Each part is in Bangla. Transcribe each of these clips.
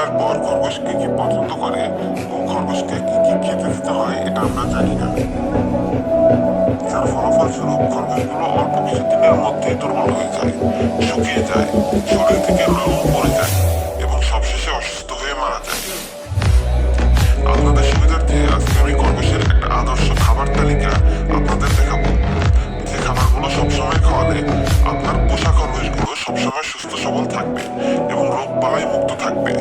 করার পর খরগোশ কি পছন্দ করে? এবং খরগোশকে কি কি খেতে দিতে হয়, এটা আমরা জানি না। যার ফলাফলস্বরূপ খরগোশগুলো অল্প কিছুদিনের মধ্যেই দুর্বল হয়ে যায়, শুকিয়ে যায়, শরীর থেকে লোম পড়ে যায় এবং সবশেষে অসুস্থ হয়ে মারা যায়। আপনাদের সুবিধার্থে আজকে আমি খরগোশের একটা আদর্শ খাবার তালিকা আপনাদের দেখাবো। যে খাবারগুলো সবসময় খাওয়ালে আপনার পোষা খরগোশগুলো সবসময় সুস্থ সবল থাকবে এবং রোগ বালাই মুক্ত থাকবে।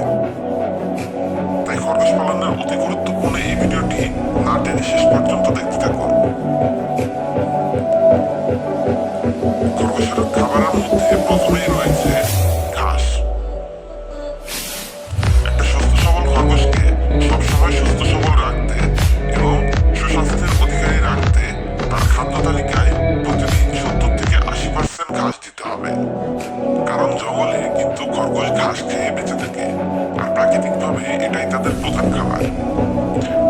এটাই তাদের প্রধান খাবার।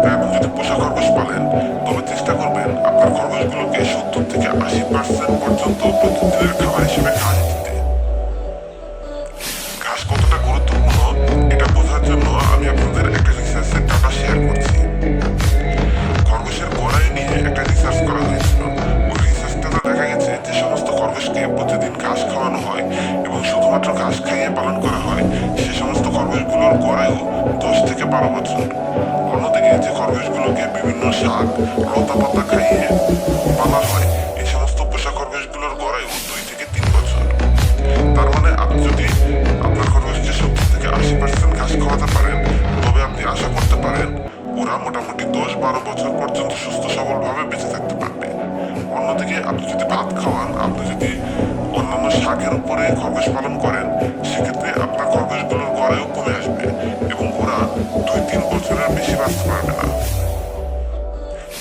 তাই আপনি যদি পোষা খরগোশ পালেন, তবে চেষ্টা করবেন আপনার খরগোশগুলোকে সত্তর থেকে আশি পার্সেন্ট পর্যন্ত প্রতিদিনের খাবার হিসেবে ঘাস দিতে ঘাস কতটা গুরুত্বপূর্ণ, এটা বোঝার জন্য আমি আপনাদের একটা রিসার্চের ডাটা শেয়ার করছি। খরগোশের গোড়াই নিয়ে একটা রিসার্চ করা হয়েছিল। ওই রিসার্চটাতে দেখা গেছে যে সমস্ত খরগোশকে প্রতিদিন ঘাস খাওয়ানো হয় শুধুমাত্র ঘাস খাইয়ে পালন করা হয়। সে সমস্ত খরগোশগুলোর গোড়ায়ও দশ থেকে বারো বছর। অন্যদিকে যে খরগোশগুলোকে বিভিন্ন শাক, লতা পাতা খাইয়ে পালা হয়, এই সমস্ত পোষা খরগোশগুলোর গোড়ায়ও দুই থেকে তিন বছর। তার মানে আপনি যদি আপনার খরগোশকে সত্তর থেকে আশি পার্সেন্ট ঘাস খাওয়াতে পারেন, তবে আপনি আশা করতে পারেন ওরা মোটামুটি দশ বারো বছর পর্যন্ত সুস্থ সবলভাবে বেঁচে থাকতে পারবে। অন্যদিকে আপনি যদি ভাত খাওয়ান, আপনি যদি উপরে খরগোশ পালন করেন, সেক্ষেত্রে আপনার খরগোশগুলোর গড়েও কমে আসবে এবং ওরা দুই তিন বছরের বেশি বাঁচতে পারবে না।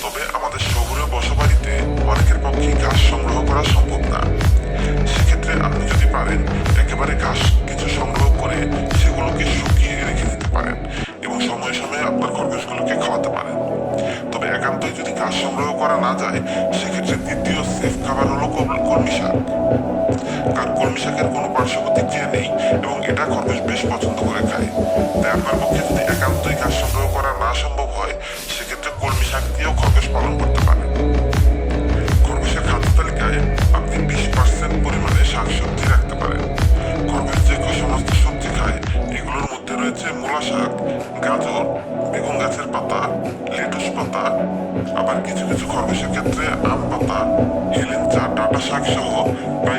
তবে আমাদের শহুরে বসবাড়িতে অনেকের পক্ষেই ঘাস সংগ্রহ করা সম্ভব না। সেক্ষেত্রে আপনি যদি পারেন, একেবারে ঘাস কিছু সংগ্রহ করে সেগুলোকে শুকিয়ে রেখে দিতে পারেন এবং সময়ে সময়ে আপনার খরগোশগুলোকে খাওয়াতে পারেন। তবে একান্তই যদি ঘাস সংগ্রহ করা না যায়, সেক্ষেত্রে দ্বিতীয় সেফ খাবার হলো কলমি শাক। কারণ কলমি শাকের কোনো পার্শ্ব প্রতিক্রিয়া নেই এবং এটা খরগোশ বেশ পছন্দ করে খায়। তাই আপনার পক্ষে যদি একান্তই ঘাস সংগ্রহ করা না সম্ভব হয়, সেক্ষেত্রে কলমি শাক দিয়েও খরগোশ পালন করতে পারেন। খরগোশের খাদ্য তালিকায় আপনি বিশ পার্সেন্ট পরিমাণে শাকসবজি রাখতে পারেন। খরগোশ যে সমস্ত সবজি খায়, এগুলোর মধ্যে রয়েছে মূলা শাক, গাজর, বেগুন গাছের পাতা, লেটুস পাতা, আবার কিছু কিছু খরগোশের ক্ষেত্রে আম পাতা হেলেঞ্চা ডাটা শাক সহ প্রায়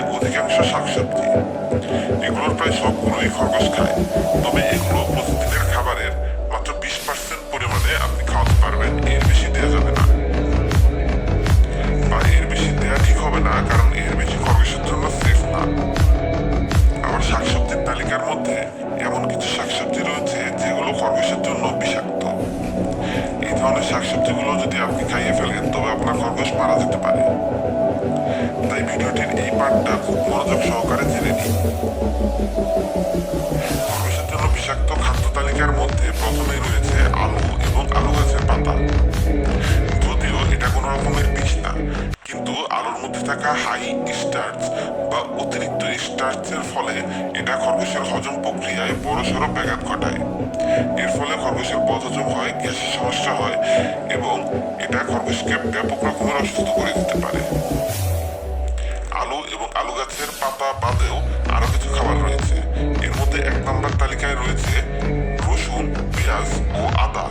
আপনি খাইয়ে ফেলেন, তবে আপনার খরগোশ মারা যেতে পারে। তাই ভিডিওটির এই পার্টটা খুব মনোযোগ সহকারে জেনে নিন। খরগোশের জন্য বিষাক্ত খাদ্য তালিকার মধ্যে প্রথমেই রয়েছে আলু এবং আলু গাছের পাতা। যদিও এটা কোনো রকমের বিষ না, কিন্তু আলুর মধ্যে থাকা হাই স্টার্চ বা অতিরিক্ত স্টার্চের ফলে এটা খরগোশের হজম প্রক্রিয়ায় বড়সড় ব্যাঘাত ঘটায়। এর ফলে খরগোশের বদহজম হয়, গ্যাসের সমস্যা হয় এবং এটা খরগোশকে ব্যাপক রকমের অসুস্থ করে দিতে পারে। আলু এবং আলু গাছের পাতা বাদেও আরও কিছু খাবার রয়েছে। এর মধ্যে এক নম্বর তালিকায় রয়েছে রসুন, পেঁয়াজ ও আদা।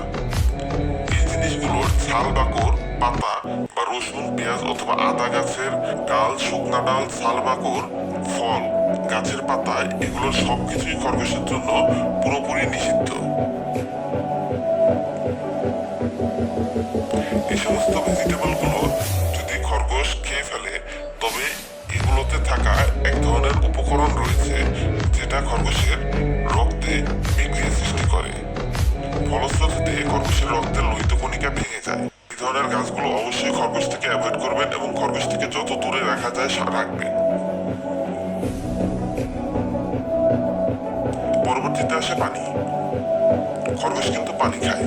এই জিনিসগুলোর ছাল বাকর পাতা বা রসুন, পেঁয়াজ অথবা আদা গাছের ডাল, শুকনা ডাল, ছাল বাকর ফল গাছের পাতা এগুলোর সবকিছুই খরগোশের জন্য পুরোপুরি নিষিদ্ধ। এই সমস্ত ভেজিটেবলগুলো যদি খরগোশ খেয়ে ফেলে, তবে এগুলোতে থাকা এক ধরনের উপকরণ রয়েছে, যেটা খরগোশের রক্তে বিক্রিয়া সৃষ্টি করে। ফলশ্রুতিতে, খরগোশের রক্তের লোহিত কণিকা ভেঙে যায়। এই ধরনের গাছগুলো অবশ্যই খরগোশ থেকে অ্যাভয়েড করবেন এবং খরগোশ থেকে যত দূরে রাখা যায় রাখবেন। আসে পানি। খরগোশ কিন্তু পানি খায়।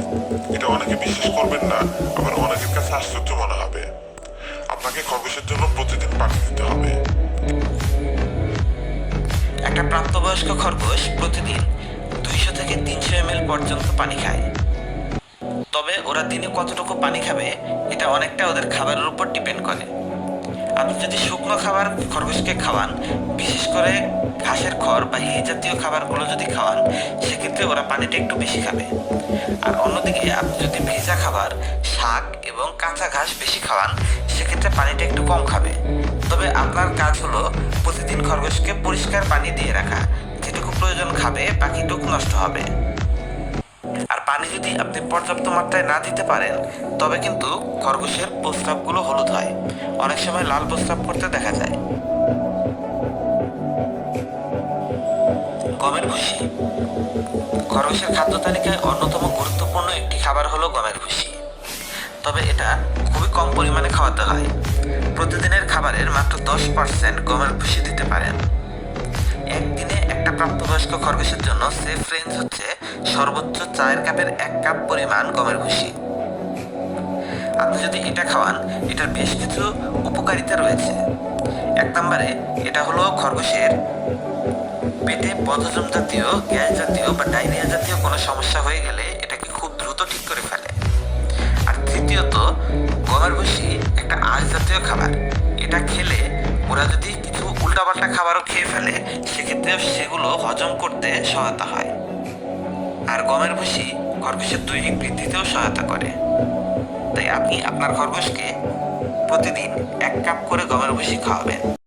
এটা অনেকে বিশ্বাস করবেন না, আবার অনেকের কাছে আশ্চর্য মনে হবে। আপনাকে খরগোশের জন্য প্রতিদিন পানি দিতে হবে। একটা প্রাপ্তবয়স্ক খরগোশ প্রতিদিন দুইশো থেকে তিনশো এম পর্যন্ত পানি খায়। তবে ওরা দিনে কতটুকু পানি খাবে, এটা অনেকটা ওদের খাবারের উপর ডিপেন্ড করে। আপনি যদি শুকনো খাবার খরগোশকে খাওয়ান, বিশেষ করে ঘাসের খড় বা এই জাতীয় খাবারগুলো যদি খাওয়ান, সেক্ষেত্রে ওরা পানিটা একটু বেশি খাবে। আর অন্যদিকে আপনি যদি ভেজা খাবার, শাক এবং কাঁচা ঘাস বেশি খাওয়ান, সেক্ষেত্রে পানিটা একটু কম খাবে। তবে আপনার কাজ হলো প্রতিদিন খরগোশকে পরিষ্কার পানি দিয়ে রাখা, যেটুকু প্রয়োজন খাবে, বাকিটুকু নষ্ট হবে। আর পানি যদি আপনি পর্যাপ্ত মাত্রায় না দিতে পারেন, তবে কিন্তু খরগোশের প্রস্রাবগুলো হলুদ হয়। অনেক সময় লাল প্রস্রাব করতে দেখা যায়। গমের ভুসি। খরগোশের খাদ্য তালিকায় অন্যতম গুরুত্বপূর্ণ একটি খাবার হলো গমের ভুসি। তবে এটা খুবই কম পরিমাণে খাওয়াতে হয়। প্রতিদিনের খাবারের মাত্র দশ পার্সেন্ট গমের ভুসি দিতে পারেন। একদিনে একটা প্রাপ্তবয়স্ক খরগোশের জন্য সেফ রেঞ্জ হচ্ছে সর্বোচ্চ চায়ের কাপের এক কাপ পরিমাণ গমের ভুসি। আপনি যদি এটা খাওয়ান, এটার বেশ কিছু উপকারিতা রয়েছে। এক নম্বরে, এটা হলো খরগোশের পেটে বদহজম জাতীয়, গ্যাস জাতীয় বা ডায়রিয়া জাতীয় কোনো সমস্যা হয়ে গেলে এটাকে খুব দ্রুত ঠিক করে ফেলে। আর তৃতীয়ত, গমের ভুসি একটা আঁশ জাতীয় খাবার। এটা খেলে ওরা যদি কিছু উল্টাপাল্টা খাবারও খেয়ে ফেলে, সেক্ষেত্রেও সেগুলো হজম করতে সহায়তা হয়। আর গমের ভুষি খরগোশের দৈনিক বৃদ্ধিতেও সহায়তা করে। তাই আপনি আপনার খরগোশকে প্রতিদিন এক কাপ করে গমের ভুষি খাওয়াবেন।